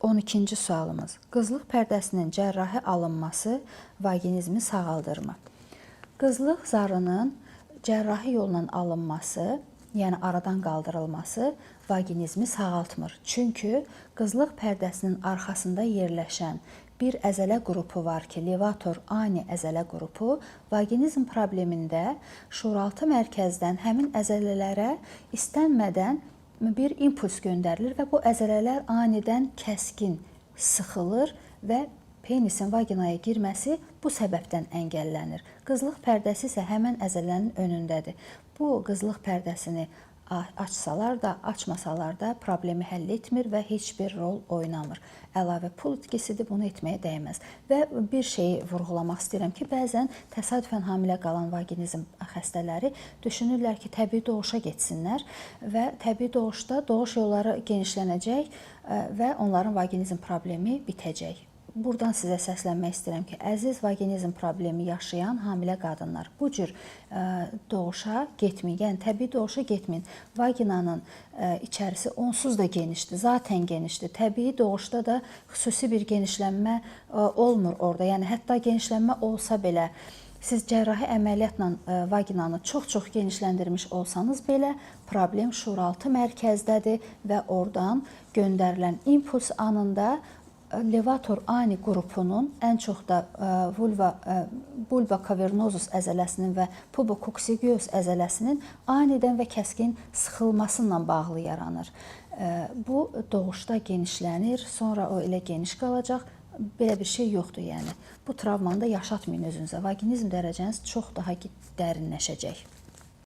12-ci sualımız. Qızlıq pərdəsinin cərrahi alınması vaginizmi sağaldırmı? Qızlıq zarının cərrahi yolla alınması, yəni aradan qaldırılması vaginizmi sağaltmır. Çünki qızlıq pərdəsinin arxasında yerləşən bir əzələ qrupu var ki, levator ani əzələ qrupu vaginizm problemində şuuraltı mərkəzdən həmin əzələlərə istənmədən bir impuls göndərilir və bu əzələlər anidən kəskin sıxılır və penisin vaginaya girməsi bu səbəbdən əngəllənir. Qızlıq pərdəsi isə həmin əzələnin önündədir. Bu qızlıq pərdəsini açsalar da, açmasalar da problemi həll etmir və heç bir rol oynamır. Əlavə pul itkisidir, bunu etməyə dəyməz. Və bir şeyi vurğulamaq istəyirəm ki, bəzən təsadüfən hamilə qalan vaginizm xəstələri düşünürlər ki, təbii doğuşa getsinlər və təbii doğuşda doğuş yolları genişlənəcək ə, və onların vaginizm problemi bitəcək. Buradan sizə səslənmək istəyirəm ki, əziz vaginizm problemi yaşayan hamilə qadınlar, bu cür ə, doğuşa getməyin. Yəni təbii doğuşa getməyin. Vaginanın ə, içərisi onsuz da genişdir, zaten genişdir. Təbii doğuşda da xüsusi bir genişlənmə ə, olmur orada. Yəni hətta genişlənmə olsa belə Siz cərrahi əməliyyatla ə, vaginanı çox-çox genişləndirmiş olsanız belə problem şuuraltı mərkəzdədir və oradan göndərilən impuls anında ə, levator ani qrupunun ən çox da ə, vulva bulba cavernosus əzələsinin və pubococcygeus əzələsinin anidən və kəskin sıxılması ilə bağlı yaranır. Ə, Bu doğuşda genişlənir, sonra o elə geniş qalacaq belə bir şey yoxdur, yəni. Bu travmanı da yaşatmayın özünüzə. Vaginizm dərəcəniz çox daha dərinləşəcək.